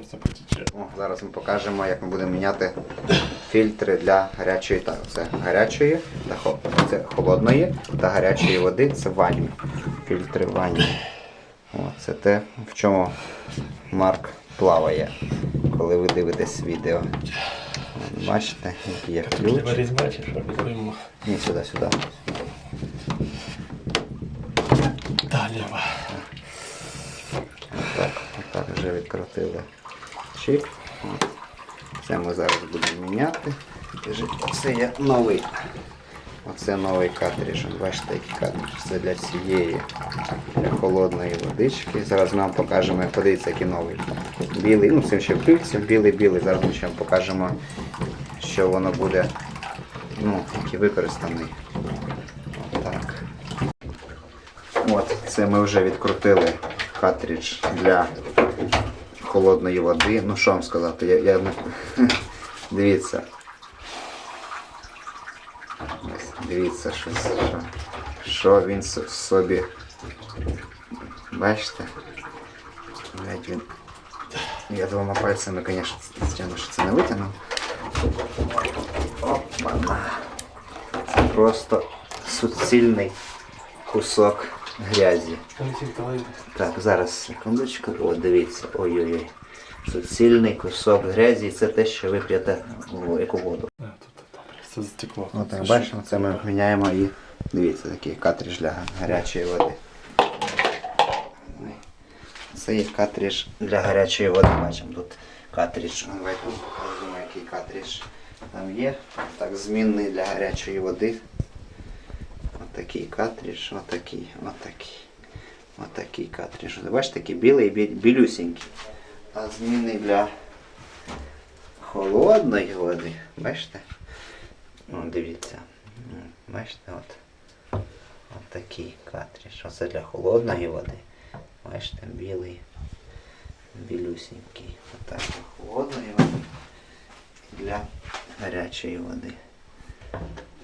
Просто потече. О, зараз ми покажемо, як ми будемо міняти фільтри для гарячої та це гарячої та хо- це холодної та гарячої води. Це ванні. Фільтри ванні. О, це те, в чому Марк плаває, коли ви дивитесь відео. От, Бачите, який є ключ. Варись бачиш, обізвимо. Ні, сюди, сюди. Так, отак вже відкрутили От. Це ми зараз будемо міняти. Оце є новий. Оце новий картридж. Бачите, який картридж. Це для цієї для холодної водички. Зараз ми вам покажемо, подивіться, який новий. Білий, ну це ще в білий-білий. Зараз ми ще вам покажемо, що воно буде, ну, використаний. Отак. От, це ми вже відкрутили картридж для холодної води. Ну що вам сказати, я, я... не- дивіться. Ось, дивіться, що, що, що він с- в собі. Бачите? Навіть він. Я двома пальцями, звісно, звичайно, що це не витягнув. Опа. Це просто суцільний кусок Грязі. Так, зараз секундочку. О, дивіться. Ой-ой-ой. Суцільний кусок грязі це те, що ви п'єте в яку воду. Тут добре, це стекло. Отак, бачимо, це ми міняємо і дивіться, такий картридж для гарячої води. Це є картридж для гарячої води. Бачимо тут картридж. Ну, Давайте покажемо, який картридж там є. Так, змінний для гарячої води. Отакий картридж, отакий, отакий. Отакий картридж. Бачите, такий білий білюсінький. А змінний для холодної води. Бачите? Ну, дивіться. Бачите, от. От такий картридж. Оце для холодної води. Бачите, білий, білюсінький. Отак для холодної води. Для гарячої води.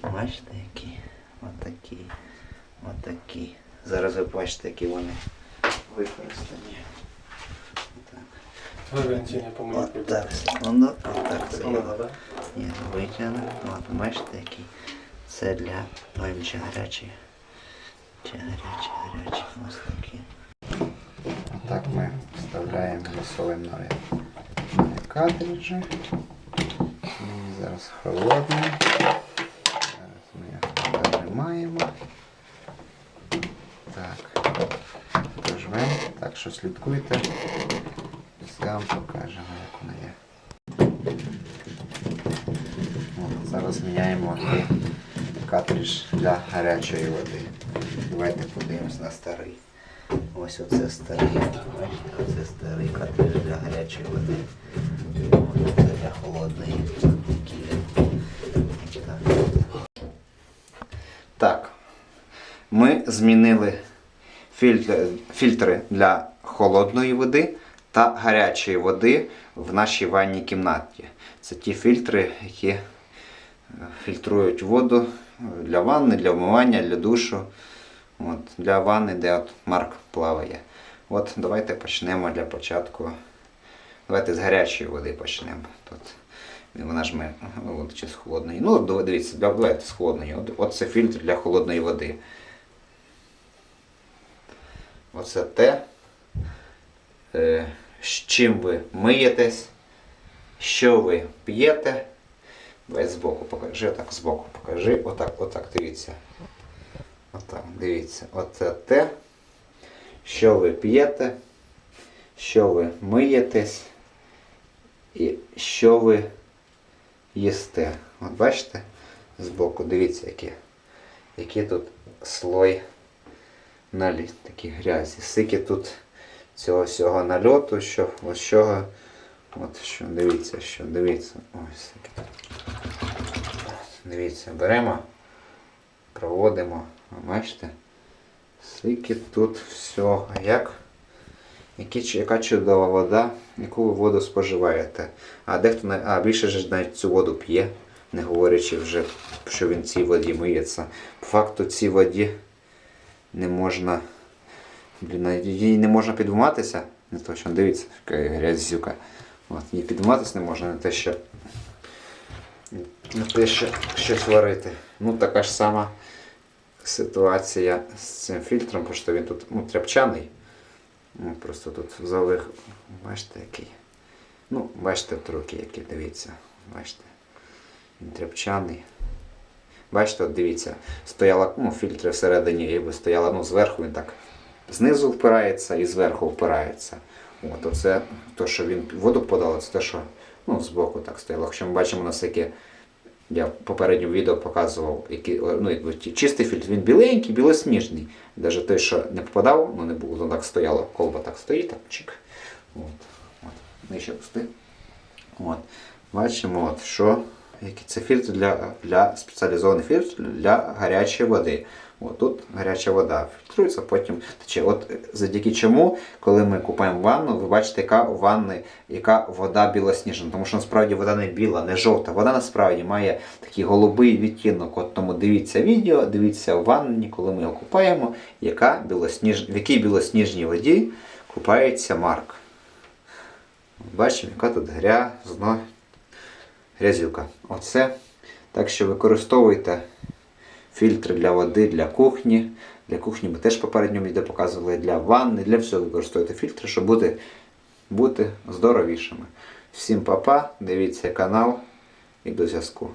Бачите, які? Отакі. Отакі. Зараз ви бачите, які вони використані. Так. Твоє Валентине, так, секунду. Отак це? Ні, витягну. От, бачите, який. Це для. Ще гарячий. Ще гарячий, гарячий. Ось такий. Так ми вставляємо, засовуємо нові картриджі. Зараз холодний. Його. Так. Дожмемо. Так що слідкуйте. Вам покажемо, як воно є. От, Зараз міняємо картридж для гарячої води. Давайте подивимось на старий. Ось оце старий. Бачите, оце старий картридж для гарячої води. Ось Це для холодної. Так. Так. Ми змінили фільтри, для холодної води та гарячої води в нашій ванній кімнаті. Це ті фільтри, які е, фільтрують воду для ванни, для вмивання, для душу. От, для ванни, де от Марк плаває. От давайте почнемо для початку. Давайте з гарячої води почнемо. Тут вона ж ми чи з холодної. Ну, дивіться, давайте з холодної. От, от це фільтр для холодної води. Оце те, е, з чим ви миєтесь, що ви п'єте. Давай збоку покажи, отак збоку покажи. Отак, отак, дивіться. Отак, дивіться. Оце те, що ви п'єте, що ви миєтесь і що ви їсте. От бачите? Збоку, дивіться, які, який тут слой налі, такі грязі. Скільки тут цього всього нальоту, що ось чого. От що, дивіться, що, дивіться. Ось. Дивіться, беремо, проводимо. Бачите? Скільки тут всього. Як? Які, яка чудова вода, яку ви воду споживаєте. А дехто а більше ж навіть цю воду п'є, не говорячи вже, що він цій воді миється. По факту цій воді не можна. Блін, їй не можна підвматися. Не точно, дивіться, яка грязюка. От, і підніматись не можна, не те, що, не те, що щось варити. Ну, така ж сама ситуація з цим фільтром, тому що він тут ну, тряпчаний. Ну, просто тут залих, бачите, який. Ну, бачите, трохи які, дивіться. Бачите. Він тряпчаний. Бачите, от дивіться, стояла, ну, фільтри всередині, якби стояла, ну, зверху він так знизу впирається і зверху впирається. От, оце те, що він воду подало, це те, що ну, збоку так стояло. Якщо ми бачимо, наскільки я в попередньому відео показував, який, ну, якби, чистий фільтр, він біленький, білосніжний. Навіть той, що не попадав, ну не було, так стояло, колба так стоїть, так чик. От, от. Нижче пусти. От. Бачимо, от, що це фільтр для, для спеціалізований фільтр для гарячої води. От тут гаряча вода фільтрується, потім тече. От завдяки чому, коли ми купаємо ванну, ви бачите, яка у ванни, яка вода білосніжна. Тому що насправді вода не біла, не жовта. Вода насправді має такий голубий відтінок. От тому дивіться відео, дивіться в ванні, коли ми його купаємо, яка білосніж... в якій білосніжній воді купається Марк. Бачимо, яка тут грязно грязюка. Оце. Так що використовуйте фільтри для води для кухні. Для кухні ми теж в попередньому відео показували для ванни, для всього використовуйте фільтри, щоб бути, бути здоровішими. Всім па-па, дивіться канал і до зв'язку.